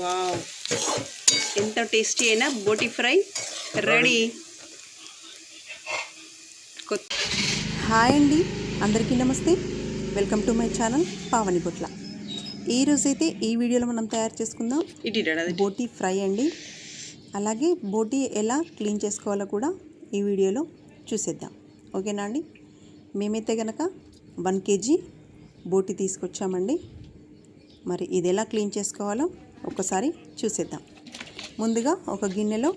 Wow. ఎంత tasty అయినా బోటి ఫ్రై రెడీ. హాయ్ అండి అందరికీ నమస్తే. Welcome to my channel Pavani Butla. ఈరోజైతే ఈ వీడియోలో మనం తయారు చేసుకుందాం ఇటు బోటి ఫ్రై అండి. అలాగే బోటి ఎలా క్లీన్ చేసుకోవాలో కూడా ఈ వీడియోలో చూసేద్దాం. ఓకేనా అండి? మేమైతే కనుక వన్ కేజీ బోటి తీసుకొచ్చామండి. మరి ఇది ఎలా క్లీన్ చేసుకోవాలో ఒకసారి చూసేద్దాం. ముందుగా ఒక గిన్నెలో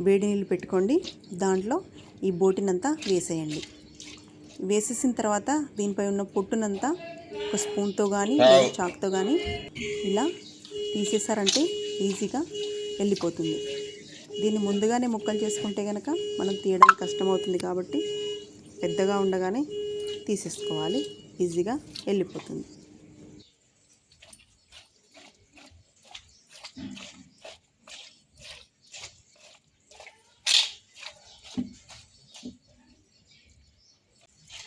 వేడి నీళ్ళు పెట్టుకోండి. దాంట్లో ఈ బోటినంతా వేసేయండి. వేసేసిన తర్వాత దీనిపై ఉన్న పొట్టునంతా ఒక స్పూన్తో కానీ లేదా చాక్తో కానీ ఇలా తీసేసారంటే ఈజీగా వెళ్ళిపోతుంది. దీన్ని ముందుగానే ముక్కలు చేసుకుంటే కనుక మనం తీయడం కష్టమవుతుంది కాబట్టి పెద్దగా ఉండగానే తీసేసుకోవాలి. ఈజీగా వెళ్ళిపోతుంది.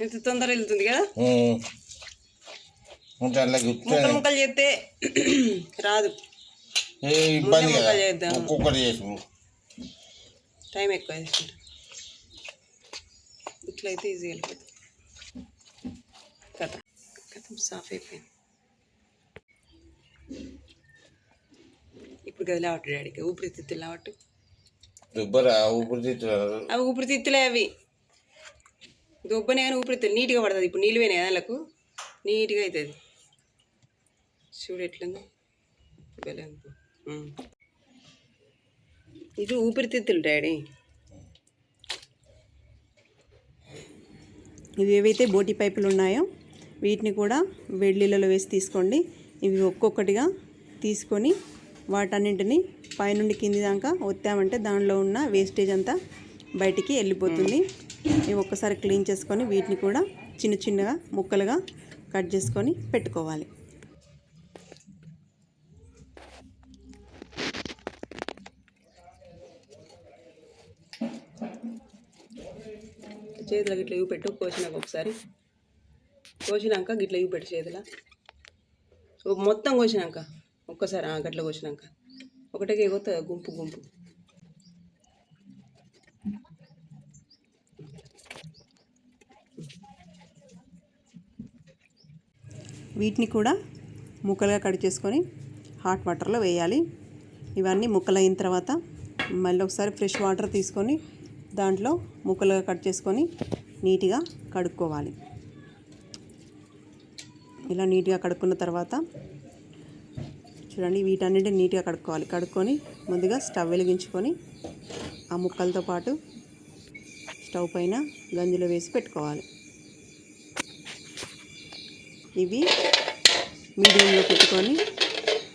ఎంత తొందర వెళ్తుంది కదా? ముక్కలు ముక్కలు చేస్తే రాదు. ఇబ్బంది కదా. చేద్దాం. ఒక్కొక్కటి చేసుకు టైం ఎక్కువ తీసుకుంటా. ఇట్లయితే ఈజీ వెళ్ళిపోతుంది కథ. కథ సాఫ్ అయిపోయింది. ఇప్పుడు గది లావట్టు డాడీకి. ఊపిరితిత్తులు లావట్టు. ఊపిరితిత్తులు? అవి ఊపిరితిత్తులే అవి. దుబ్బనే కానీ ఊపిరితిత్తులు నీట్గా పడుతుంది. ఇప్పుడు నీళ్ళు పోయినాయి వాళ్ళకు నీట్గా అవుతుంది. చూడు ఎట్లుంది. ఇది ఊపిరితిత్తులు డాడీ. ఇవి ఏవైతే బోటి పైపులు ఉన్నాయో వీటిని కూడా వేడి వేసి తీసుకోండి. ఇవి ఒక్కొక్కటిగా తీసుకొని వాటన్నింటిని పైనుండి కింది దాకా ఒత్తామంటే దానిలో ఉన్న వేస్టేజ్ అంతా బయటికి వెళ్ళిపోతుంది. ఇవి ఒక్కసారి క్లీన్ చేసుకొని వీటిని కూడా చిన్న చిన్నగా ముక్కలుగా కట్ చేసుకొని పెట్టుకోవాలి. చేతుల గిట్ల ఇవి పెట్టు కోసినాక ఒకసారి. కోసినాక గిట్ల ఇవి పెట్టు చేతిలో. మొత్తం కోసినాక ఒక్కసారి గట్ల కోసినాక. ఒకటే కొత్త గుంపు గుంపు. వీటిని కూడా ముక్కలుగా కట్ చేసుకొని హాట్ వాటర్లో వేయాలి. ఇవన్నీ ముక్కలు అయిన తర్వాత మళ్ళీ ఒకసారి ఫ్రెష్ వాటర్ తీసుకొని దాంట్లో ముక్కలుగా కట్ చేసుకొని నీట్గా కడుక్కోవాలి. ఇలా నీట్గా కడుక్కున్న తర్వాత చూడండి వీటన్నిటిని నీట్గా కడుక్కోవాలి. కడుక్కొని ముందుగా స్టవ్ వెలిగించుకొని ఆ ముక్కలతో పాటు స్టవ్ పైన గంజిలో వేసి పెట్టుకోవాలి. ఇవి మీడియంలో పెట్టుకొని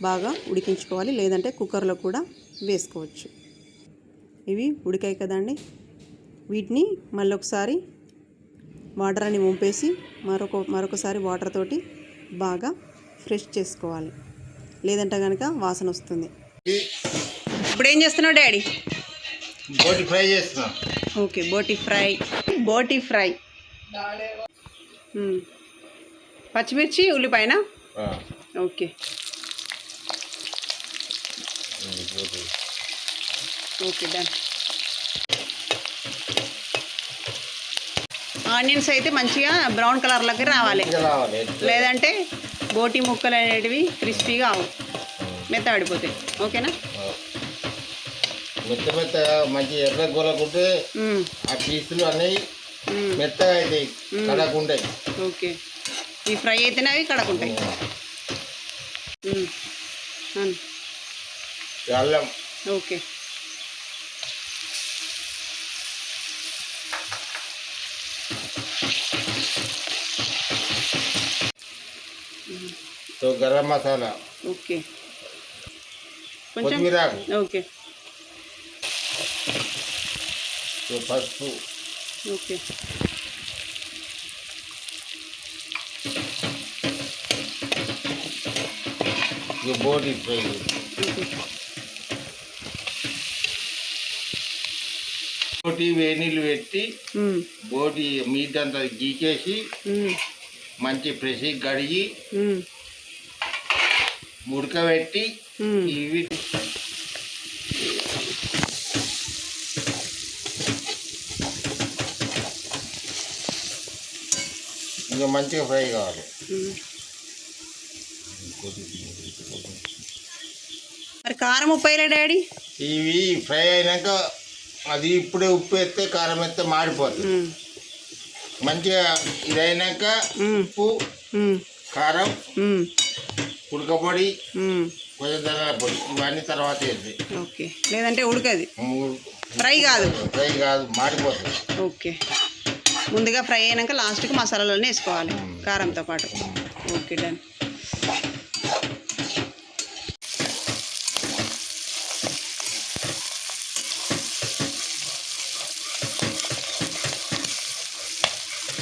బాగా ఉడికించుకోవాలి. లేదంటే కుక్కర్లో కూడా వేసుకోవచ్చు. ఇవి ఉడికాయి కదండి వీటిని మళ్ళీ ఒకసారి వాటర్ అని వంపేసి మరొక మరొకసారి వాటర్ తోటి బాగా ఫ్రెష్ చేసుకోవాలి. లేదంటే కనుక వాసన వస్తుంది. ఇప్పుడు ఏం చేస్తున్నావు డాడీ? బోటి ఫ్రై చేస్తున్నాం. ఓకే బోటి ఫ్రై. బోటి ఫ్రై. పచ్చిమిర్చి ఉల్లిపాయన? ఓకే. Okay done. ఆనియన్స్ అయితే మంచిగా బ్రౌన్ కలర్లోకి రావాలి. లేదంటే బోటి ముక్కలు అనేటివి క్రిస్పీగా అవు మెత్తబడిపోతాయి ఓకేనా. మెత్త మెత్తగా మంచి ఎర్ర ఉమ్, ఆ పీసులు అనేవి మెత్తగా అవుతాయి కడకుంటాయి ఓకే. ఈ ఫ్రై అయితేనే అవి కడకుంటాయి. ఉమ్, అవును, అల్లం. Okay. So garam masala. Okay. కొంచెం? కొత్తిమీర. ఓకే. సో పసుపు. ఓకే. బోటి ఫ్రై ఓకే బోటి వేడి నీళ్ళు పెట్టి బోటి మీట్ అంతా గీకేసి మంచి ఫ్రెష్ కడిగి ఉడకబెట్టి మ్మ్. ఇవి ఇంకా మంచిగా ఫ్రై కావాలి. కారం ఉప్పు వేయలే డాడీ. ఇవి ఫ్రై అయినాక అది ఇప్పుడే ఉప్పు వేస్తే కారం వేస్తే మాడిపోతుంది. మంచిగా ఇదైనాక. ఉప్పు. కారం. ఉడకపొడి. కొంచెం ధనియాల పొడి ఇవన్నీ తర్వాత వేద్ది. ఓకే. లేదంటే ఉడకది. ఫ్రై కాదు. ఫ్రై కాదు మాడిపోతుంది ఓకే. ముందుగా ఫ్రై అయినాక లాస్ట్కి మసాలాలన్నీ వేసుకోవాలి కారంతో పాటు. Okay done.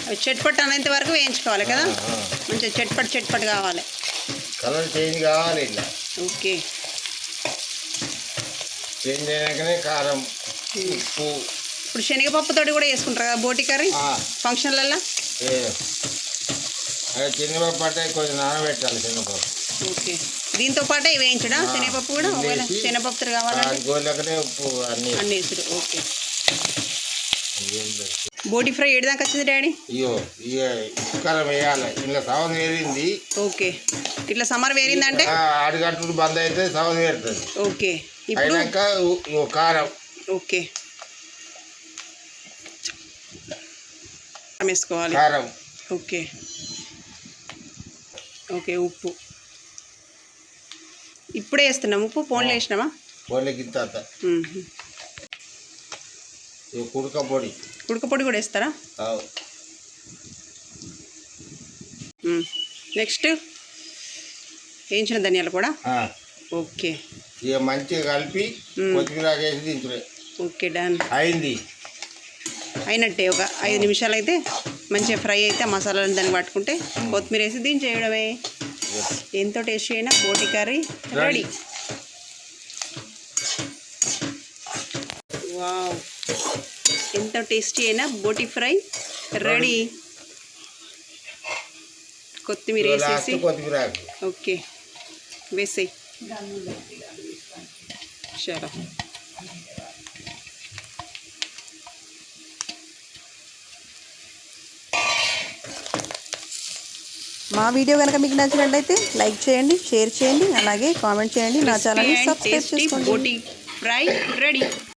అవి చెట్పట్ అనేంత వరకు వేయించుకోవాలి కదా? మంచిగా చెట్పట్ చెట్పట్ కావాలి. కలర్ చేంజ్ కావాలి ఇట్లా. ఓకే. చేంజ్ అయినాకనే కారం ఉప్పు. ఇప్పుడు శనగపప్పుతోటి కూడా వేసుకుంటారు కదా బోటి కర్రీ? ఫంక్షన్లల్లో? శనగపప్పు అంటే కొంచెం నానబెట్టాలి శనగపప్పు. ఓకే. దీంతో పాటే వేయించడా? శనగపప్పు కూడా? ఒకవేళ శనగపప్పు కావాలంటే? అన్నీ అన్నీ వేసుడు. ఓకే. బోటి ఫ్రై ఏడు దాకా వచ్చింది డాడీ? ఉప్పు కారం వేయాలి. ఇలా సవన్ వేరింది. ఓకే. ఇట్లా సమ్మర్ వేరిందంటే? ఆరు గంటలు బంద్ అయితే సవన్ వేరుతుంది. ఓకే. ఇప్పుడు? అయినాక కారం. ఓకే. వేసుకోవాలి. కారం. ఓకే. ఓకే ఉప్పు. ఇప్పుడే వేస్తున్నాం. ఉప్పు ఫోన్లో వేసినామా పొడికి తర్వాత కుడక పొడి. కూడా వేస్తారా. నెక్స్ట్ వేయించిన ధనియాలు కూడా? ఓకే. ఇక మంచిగా కలిపి. కొత్తిమీర వేసి ఓకే డన్. అయింది. అయినట్టే ఒక ఐదు నిమిషాలు అయితే మంచిగా ఫ్రై అయితే ఆ మసాలాలను దాన్ని పట్టుకుంటే కొత్తిమీర వేసి దీన్ని చేయడమే ఎంతో టేస్టీ అయినా బోటి కర్రీ. రెడీ వావ్ ఎంతో టేస్టీ అయినా బోటి ఫ్రై రెడీ. కొత్తిమీర వేసేసి. ఓకే వేసేయి. చలో మా వీడియో కనుక మీకు నచ్చినట్లయితే లైక్ చేయండి షేర్ చేయండి అలాగే కామెంట్ చేయండి. నా ఛానల్ని and సబ్స్క్రైబ్ చేసుకోండి. బోటి ఫ్రై రెడీ.